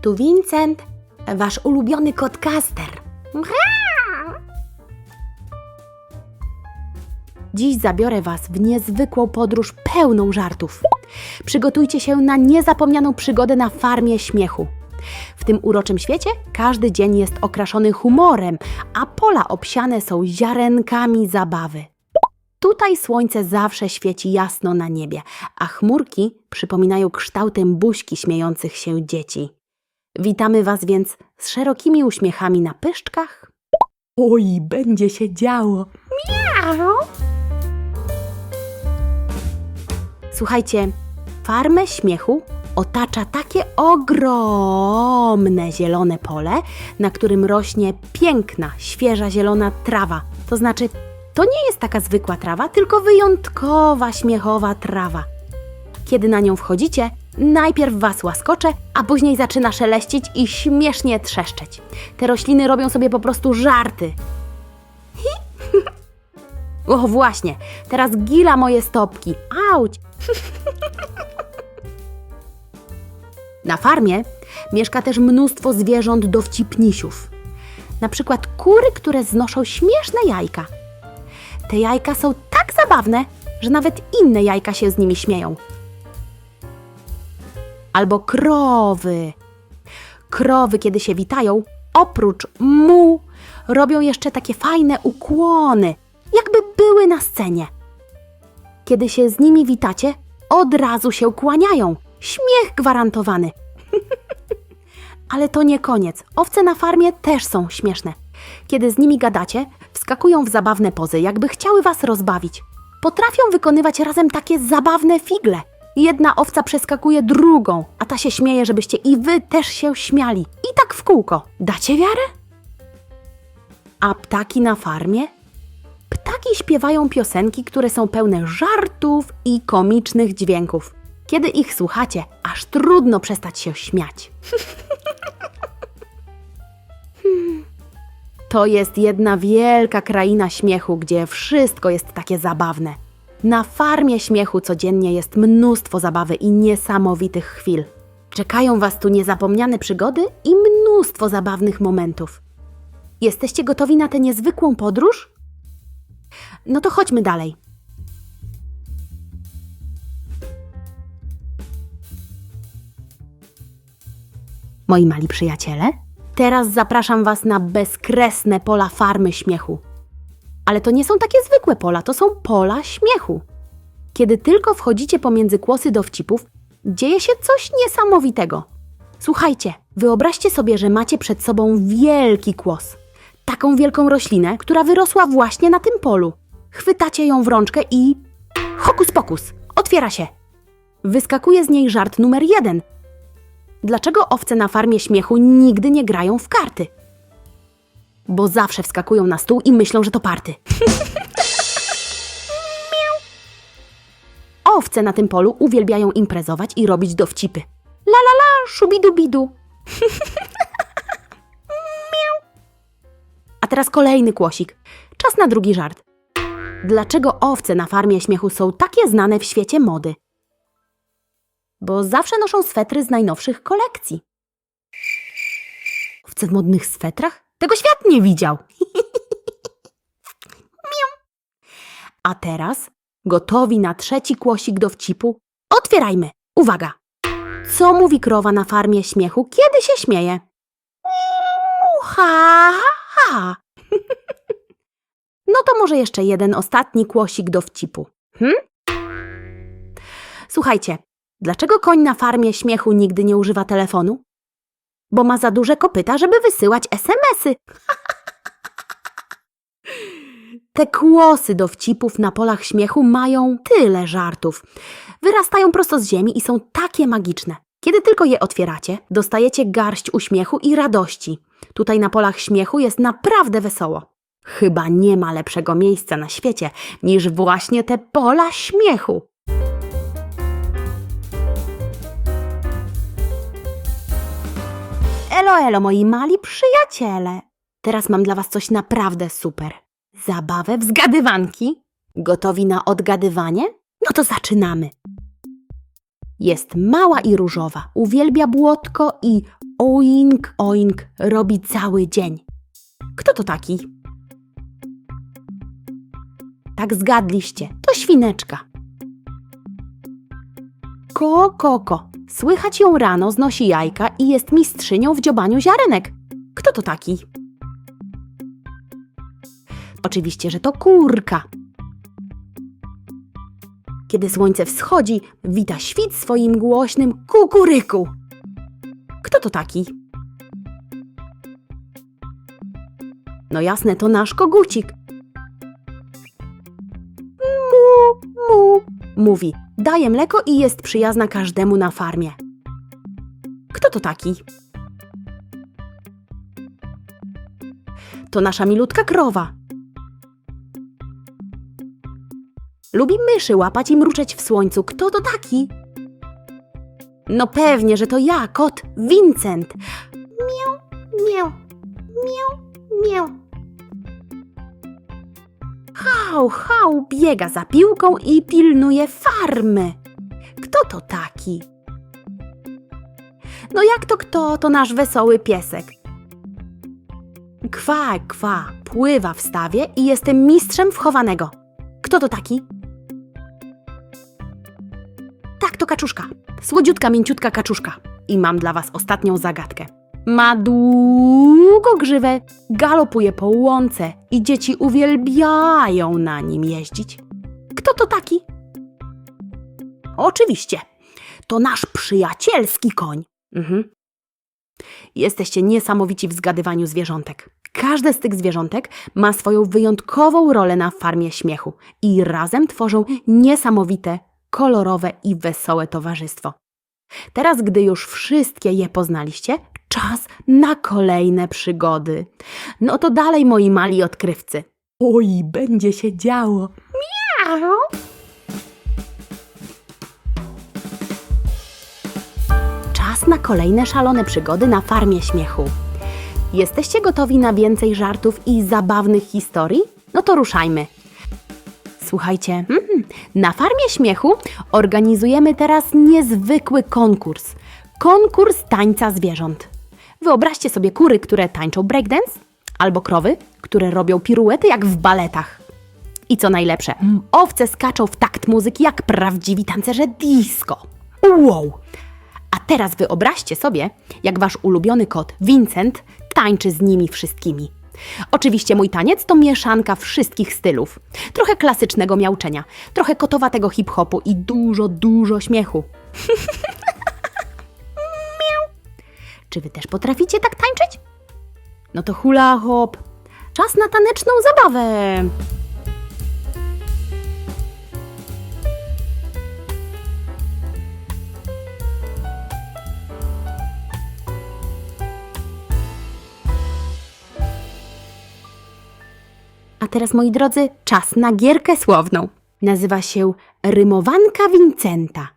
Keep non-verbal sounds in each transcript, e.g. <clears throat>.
Tu Vincent, wasz ulubiony kotkaster. Dziś zabiorę Was w niezwykłą podróż pełną żartów. Przygotujcie się na niezapomnianą przygodę na farmie śmiechu. W tym uroczym świecie każdy dzień jest okraszony humorem, a pola obsiane są ziarenkami zabawy. Tutaj słońce zawsze świeci jasno na niebie, a chmurki przypominają kształtem buźki śmiejących się dzieci. Witamy Was więc z szerokimi uśmiechami na pyszczkach. Oj, będzie się działo. Miau! Słuchajcie, farmę śmiechu otacza takie ogromne zielone pole, na którym rośnie piękna, świeża zielona trawa. To znaczy, to nie jest taka zwykła trawa, tylko wyjątkowa, śmiechowa trawa. Kiedy na nią wchodzicie, najpierw was łaskocze, a później zaczyna szeleścić i śmiesznie trzeszczeć. Te rośliny robią sobie po prostu żarty. <laughs> O właśnie, teraz gila moje stopki. Auć! <laughs> Na farmie mieszka też mnóstwo zwierząt dowcipnisiów. Na przykład kury, które znoszą śmieszne jajka. Te jajka są tak zabawne, że nawet inne jajka się z nimi śmieją. Albo krowy. Krowy, kiedy się witają, oprócz mu, robią jeszcze takie fajne ukłony, jakby były na scenie. Kiedy się z nimi witacie, od razu się kłaniają. Śmiech gwarantowany. <laughs> Ale to nie koniec. Owce na farmie też są śmieszne. Kiedy z nimi gadacie, wskakują w zabawne pozy, jakby chciały was rozbawić. Potrafią wykonywać razem takie zabawne figle. Jedna owca przeskakuje drugą, a ta się śmieje, żebyście i wy też się śmiali. I tak w kółko. Dacie wiarę? A ptaki na farmie? Ptaki śpiewają piosenki, które są pełne żartów i komicznych dźwięków. Kiedy ich słuchacie, aż trudno przestać się śmiać. <laughs> Hmm. To jest jedna wielka kraina śmiechu, gdzie wszystko jest takie zabawne. Na farmie śmiechu codziennie jest mnóstwo zabawy i niesamowitych chwil. Czekają Was tu niezapomniane przygody i mnóstwo zabawnych momentów. Jesteście gotowi na tę niezwykłą podróż? No to chodźmy dalej. Moi mali przyjaciele, teraz zapraszam Was na bezkresne pola farmy śmiechu. Ale to nie są takie zwykłe pola, to są pola śmiechu. Kiedy tylko wchodzicie pomiędzy kłosy dowcipów, dzieje się coś niesamowitego. Słuchajcie, wyobraźcie sobie, że macie przed sobą wielki kłos. Taką wielką roślinę, która wyrosła właśnie na tym polu. Chwytacie ją w rączkę i. Hokus pokus! Otwiera się! Wyskakuje z niej żart numer jeden. Dlaczego owce na farmie śmiechu nigdy nie grają w karty? Bo zawsze wskakują na stół i myślą, że to party. <laughs> Owce na tym polu uwielbiają imprezować i robić dowcipy. La la la, szubidubidu. <laughs> A teraz kolejny kłosik. Czas na drugi żart. Dlaczego owce na farmie śmiechu są takie znane w świecie mody? Bo zawsze noszą swetry z najnowszych kolekcji. Owce w modnych swetrach? Tego świat nie widział. <laughs> A teraz, gotowi na trzeci kłosik dowcipu, otwierajmy. Uwaga! Co mówi krowa na farmie śmiechu, kiedy się śmieje? Ha, ha, ha. No to może jeszcze jeden ostatni kłosik dowcipu. Hm? Słuchajcie, dlaczego koń na farmie śmiechu nigdy nie używa telefonu? Bo ma za duże kopyta, żeby wysyłać SMS-y. Te kłosy dowcipów na polach śmiechu mają tyle żartów. Wyrastają prosto z ziemi i są takie magiczne. Kiedy tylko je otwieracie, dostajecie garść uśmiechu i radości. Tutaj na polach śmiechu jest naprawdę wesoło. Chyba nie ma lepszego miejsca na świecie niż właśnie te pola śmiechu. Elo, elo, moi mali przyjaciele. Teraz mam dla was coś naprawdę super. Zabawę w zgadywanki? Gotowi na odgadywanie? No to zaczynamy. Jest mała i różowa, uwielbia błotko i oink, oink robi cały dzień. Kto to taki? Tak zgadliście, to świneczka. Ko, koko. Słychać ją rano, znosi jajka i jest mistrzynią w dziobaniu ziarenek. Kto to taki? Oczywiście, że to kurka. Kiedy słońce wschodzi, wita świt swoim głośnym kukuryku. Kto to taki? No jasne, to nasz kogucik. Mówi. Daje mleko i jest przyjazna każdemu na farmie. Kto to taki? To nasza milutka krowa. Lubi myszy łapać i mruczeć w słońcu. Kto to taki? No pewnie, że to ja, kot Vincent. Miau, miau, miau, miau. Hał, hał, biega za piłką i pilnuje farmy. Kto to taki? No jak to kto? To nasz wesoły piesek. Kwa, kwa, pływa w stawie i jestem mistrzem wchowanego. Kto to taki? Tak, to kaczuszka. Słodziutka, mięciutka kaczuszka. I mam dla was ostatnią zagadkę. Ma długo grzywę, galopuje po łące i dzieci uwielbiają na nim jeździć. Kto to taki? Oczywiście, to nasz przyjacielski koń. Mhm. Jesteście niesamowici w zgadywaniu zwierzątek. Każde z tych zwierzątek ma swoją wyjątkową rolę na farmie śmiechu i razem tworzą niesamowite, kolorowe i wesołe towarzystwo. Teraz, gdy już wszystkie je poznaliście, czas na kolejne przygody. No to dalej, moi mali odkrywcy. Oj, będzie się działo. Miau! Czas na kolejne szalone przygody na farmie śmiechu. Jesteście gotowi na więcej żartów i zabawnych historii? No to ruszajmy. Słuchajcie, mm, na farmie śmiechu organizujemy teraz niezwykły konkurs. Konkurs tańca zwierząt. Wyobraźcie sobie kury, które tańczą breakdance, albo krowy, które robią piruety jak w baletach. I co najlepsze, owce skaczą w takt muzyki jak prawdziwi tancerze disco. Wow! A teraz wyobraźcie sobie, jak wasz ulubiony kot Vincent tańczy z nimi wszystkimi. Oczywiście mój taniec to mieszanka wszystkich stylów. Trochę klasycznego miauczenia, trochę kotowatego hip-hopu i dużo, dużo śmiechu. <laughs> Czy wy też potraficie tak tańczyć? No to hula hop. Czas na taneczną zabawę. A teraz, moi drodzy, czas na gierkę słowną. Nazywa się Rymowanka Vincenta.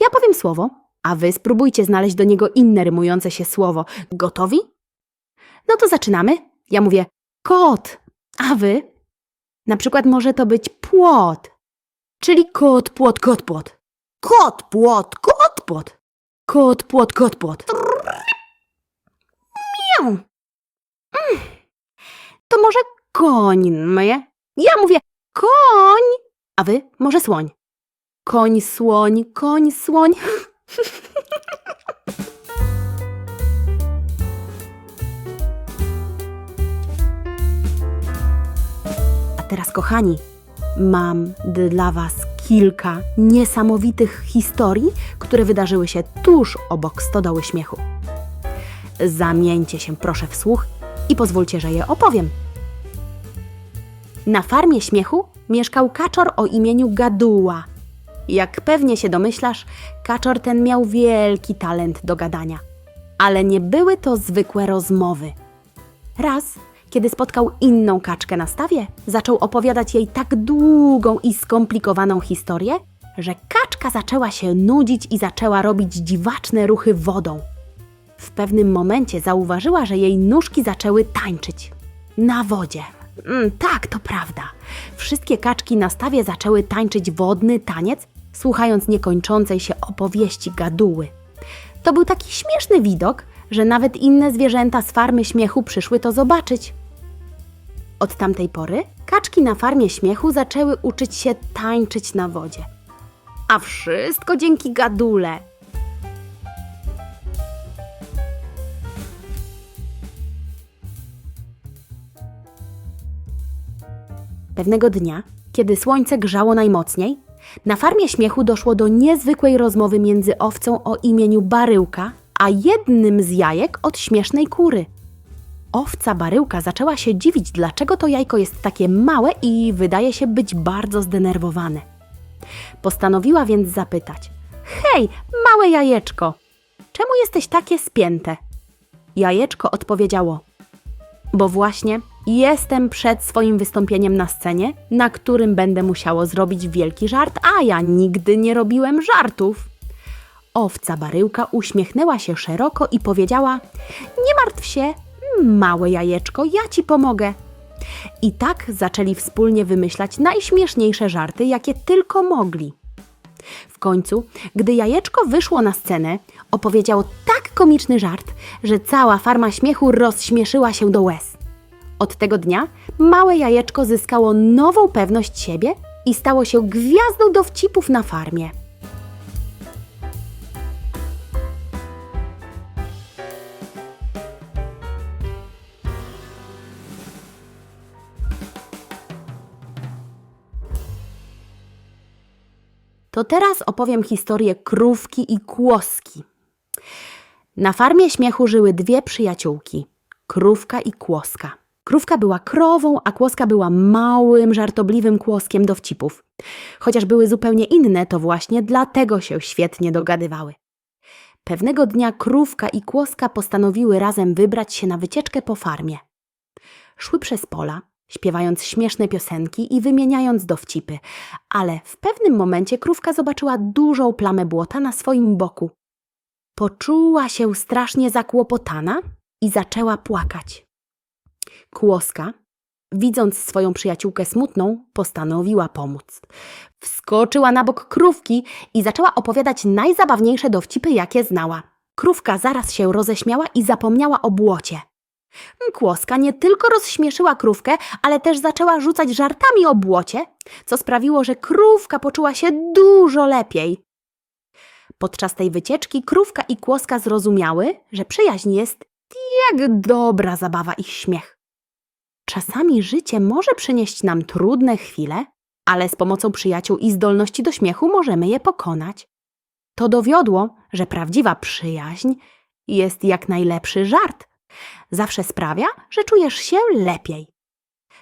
Ja powiem słowo, a wy spróbujcie znaleźć do niego inne rymujące się słowo. Gotowi? No to zaczynamy. Ja mówię kot, a wy? Na przykład może to być płot, czyli kot, płot, kot, płot. Kot, płot, kot, płot. Kot, płot, kot, płot. Miau. Mm. To może koń, moje? Ja mówię koń, a wy może słoń. Koń, słoń, koń, słoń. <laughs> A teraz, kochani, mam dla Was kilka niesamowitych historii, które wydarzyły się tuż obok stodoły śmiechu. Zamieńcie się proszę w słuch i pozwólcie, że je opowiem. Na farmie śmiechu mieszkał kaczor o imieniu Gaduła. Jak pewnie się domyślasz, kaczor ten miał wielki talent do gadania. Ale nie były to zwykłe rozmowy. Raz, kiedy spotkał inną kaczkę na stawie, zaczął opowiadać jej tak długą i skomplikowaną historię, że kaczka zaczęła się nudzić i zaczęła robić dziwaczne ruchy wodą. W pewnym momencie zauważyła, że jej nóżki zaczęły tańczyć. Na wodzie. Mm, tak, to prawda. Wszystkie kaczki na stawie zaczęły tańczyć wodny taniec, słuchając niekończącej się opowieści gaduły. To był taki śmieszny widok, że nawet inne zwierzęta z farmy śmiechu przyszły to zobaczyć. Od tamtej pory kaczki na farmie śmiechu zaczęły uczyć się tańczyć na wodzie. A wszystko dzięki gadule. Pewnego dnia, kiedy słońce grzało najmocniej, na farmie śmiechu doszło do niezwykłej rozmowy między owcą o imieniu Baryłka, a jednym z jajek od śmiesznej kury. Owca Baryłka zaczęła się dziwić, dlaczego to jajko jest takie małe i wydaje się być bardzo zdenerwowane. Postanowiła więc zapytać: Hej, małe jajeczko, czemu jesteś takie spięte? Jajeczko odpowiedziało: Bo właśnie jestem przed swoim wystąpieniem na scenie, na którym będę musiało zrobić wielki żart, a ja nigdy nie robiłem żartów. Owca Baryłka uśmiechnęła się szeroko i powiedziała: Nie martw się, małe jajeczko, ja ci pomogę. I tak zaczęli wspólnie wymyślać najśmieszniejsze żarty, jakie tylko mogli. W końcu, gdy jajeczko wyszło na scenę, opowiedział tak komiczny żart, że cała farma śmiechu rozśmieszyła się do łez. Od tego dnia małe jajeczko zyskało nową pewność siebie i stało się gwiazdą dowcipów na farmie. To teraz opowiem historię krówki i kłoski. Na farmie śmiechu żyły dwie przyjaciółki krówka i kłoska. Krówka była krową, a kłoska była małym, żartobliwym kłoskiem dowcipów. Chociaż były zupełnie inne, to właśnie dlatego się świetnie dogadywały. Pewnego dnia krówka i kłoska postanowiły razem wybrać się na wycieczkę po farmie. Szły przez pola, śpiewając śmieszne piosenki i wymieniając dowcipy, ale w pewnym momencie krówka zobaczyła dużą plamę błota na swoim boku. Poczuła się strasznie zakłopotana i zaczęła płakać. Kłoska, widząc swoją przyjaciółkę smutną, postanowiła pomóc. Wskoczyła na bok krówki i zaczęła opowiadać najzabawniejsze dowcipy, jakie znała. Krówka zaraz się roześmiała i zapomniała o błocie. Kłoska nie tylko rozśmieszyła krówkę, ale też zaczęła rzucać żartami o błocie, co sprawiło, że krówka poczuła się dużo lepiej. Podczas tej wycieczki krówka i kłoska zrozumiały, że przyjaźń jest jak dobra zabawa i śmiech. Czasami życie może przynieść nam trudne chwile, ale z pomocą przyjaciół i zdolności do śmiechu możemy je pokonać. To dowiodło, że prawdziwa przyjaźń jest jak najlepszy żart. Zawsze sprawia, że czujesz się lepiej.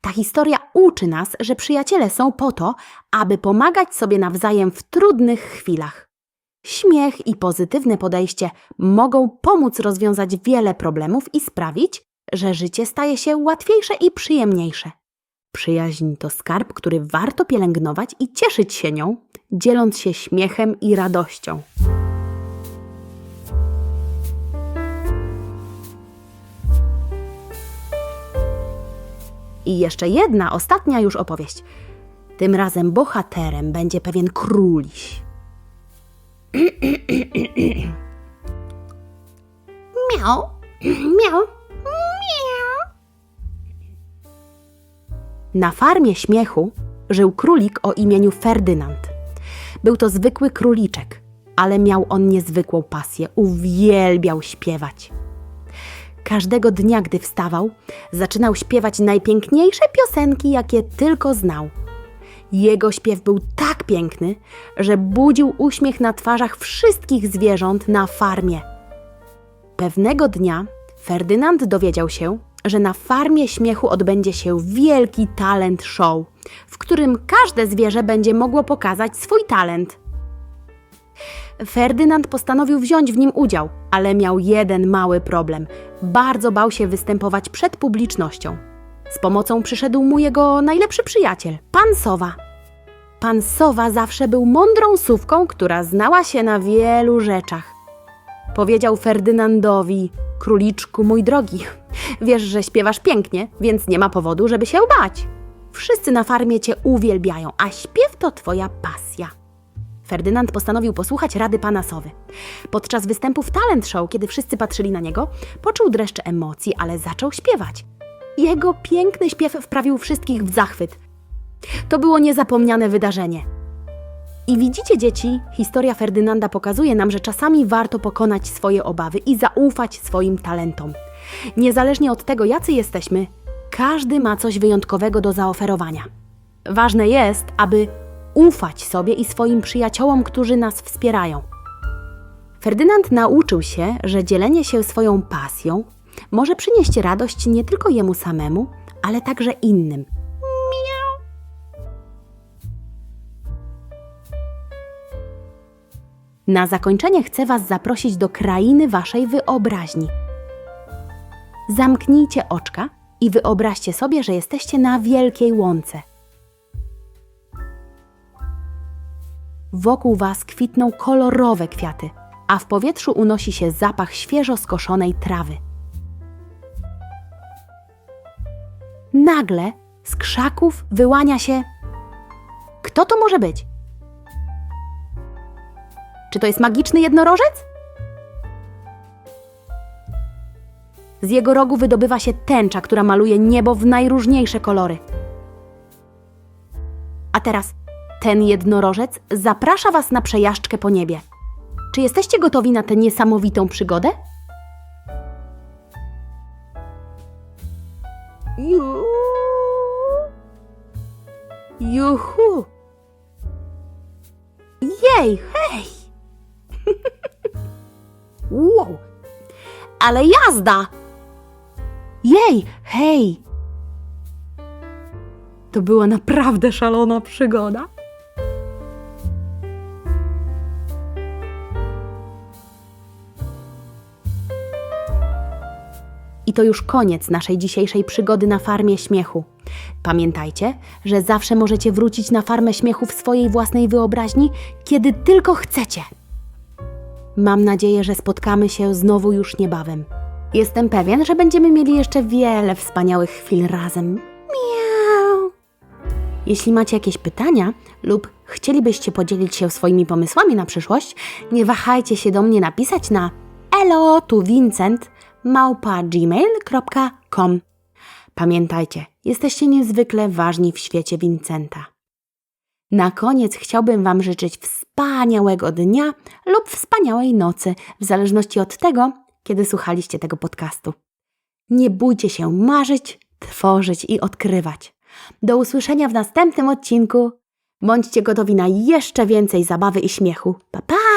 Ta historia uczy nas, że przyjaciele są po to, aby pomagać sobie nawzajem w trudnych chwilach. Śmiech i pozytywne podejście mogą pomóc rozwiązać wiele problemów i sprawić, że życie staje się łatwiejsze i przyjemniejsze. Przyjaźń to skarb, który warto pielęgnować i cieszyć się nią, dzieląc się śmiechem i radością. I jeszcze jedna, ostatnia już opowieść. Tym razem bohaterem będzie pewien króliś. <clears throat> miał, miał. <clears throat> Na farmie śmiechu żył królik o imieniu Ferdynand. Był to zwykły króliczek, ale miał on niezwykłą pasję. Uwielbiał śpiewać. Każdego dnia, gdy wstawał, zaczynał śpiewać najpiękniejsze piosenki, jakie tylko znał. Jego śpiew był tak piękny, że budził uśmiech na twarzach wszystkich zwierząt na farmie. Pewnego dnia Ferdynand dowiedział się, że na farmie śmiechu odbędzie się wielki talent show, w którym każde zwierzę będzie mogło pokazać swój talent. Ferdynand postanowił wziąć w nim udział, ale miał jeden mały problem. Bardzo bał się występować przed publicznością. Z pomocą przyszedł mu jego najlepszy przyjaciel, pan Sowa. Pan Sowa zawsze był mądrą sówką, która znała się na wielu rzeczach. Powiedział Ferdynandowi: Króliczku mój drogi, wiesz, że śpiewasz pięknie, więc nie ma powodu, żeby się bać. Wszyscy na farmie cię uwielbiają, a śpiew to twoja pasja. Ferdynand postanowił posłuchać rady pana Sowy. Podczas występu w talent show, kiedy wszyscy patrzyli na niego, poczuł dreszcze emocji, ale zaczął śpiewać. Jego piękny śpiew wprawił wszystkich w zachwyt. To było niezapomniane wydarzenie. I widzicie, dzieci, historia Ferdynanda pokazuje nam, że czasami warto pokonać swoje obawy i zaufać swoim talentom. Niezależnie od tego, jacy jesteśmy, każdy ma coś wyjątkowego do zaoferowania. Ważne jest, aby ufać sobie i swoim przyjaciołom, którzy nas wspierają. Ferdynand nauczył się, że dzielenie się swoją pasją może przynieść radość nie tylko jemu samemu, ale także innym. Na zakończenie chcę Was zaprosić do krainy Waszej wyobraźni. Zamknijcie oczka i wyobraźcie sobie, że jesteście na wielkiej łące. Wokół Was kwitną kolorowe kwiaty, a w powietrzu unosi się zapach świeżo skoszonej trawy. Nagle z krzaków wyłania się. Kto to może być? Czy to jest magiczny jednorożec? Z jego rogu wydobywa się tęcza, która maluje niebo w najróżniejsze kolory. A teraz ten jednorożec zaprasza Was na przejażdżkę po niebie. Czy jesteście gotowi na tę niesamowitą przygodę? Ju- Juhu! Jej, hej! Wow! Ale jazda! Jej, hej! To była naprawdę szalona przygoda. I to już koniec naszej dzisiejszej przygody na farmie śmiechu. Pamiętajcie, że zawsze możecie wrócić na farmę śmiechu w swojej własnej wyobraźni, kiedy tylko chcecie. Mam nadzieję, że spotkamy się znowu już niebawem. Jestem pewien, że będziemy mieli jeszcze wiele wspaniałych chwil razem. Miau. Jeśli macie jakieś pytania lub chcielibyście podzielić się swoimi pomysłami na przyszłość, nie wahajcie się do mnie napisać na elo tu Vincent. Pamiętajcie, jesteście niezwykle ważni w świecie Vincenta. Na koniec chciałbym Wam życzyć wspaniałego dnia lub wspaniałej nocy, w zależności od tego, kiedy słuchaliście tego podcastu. Nie bójcie się marzyć, tworzyć i odkrywać. Do usłyszenia w następnym odcinku. Bądźcie gotowi na jeszcze więcej zabawy i śmiechu. Pa pa!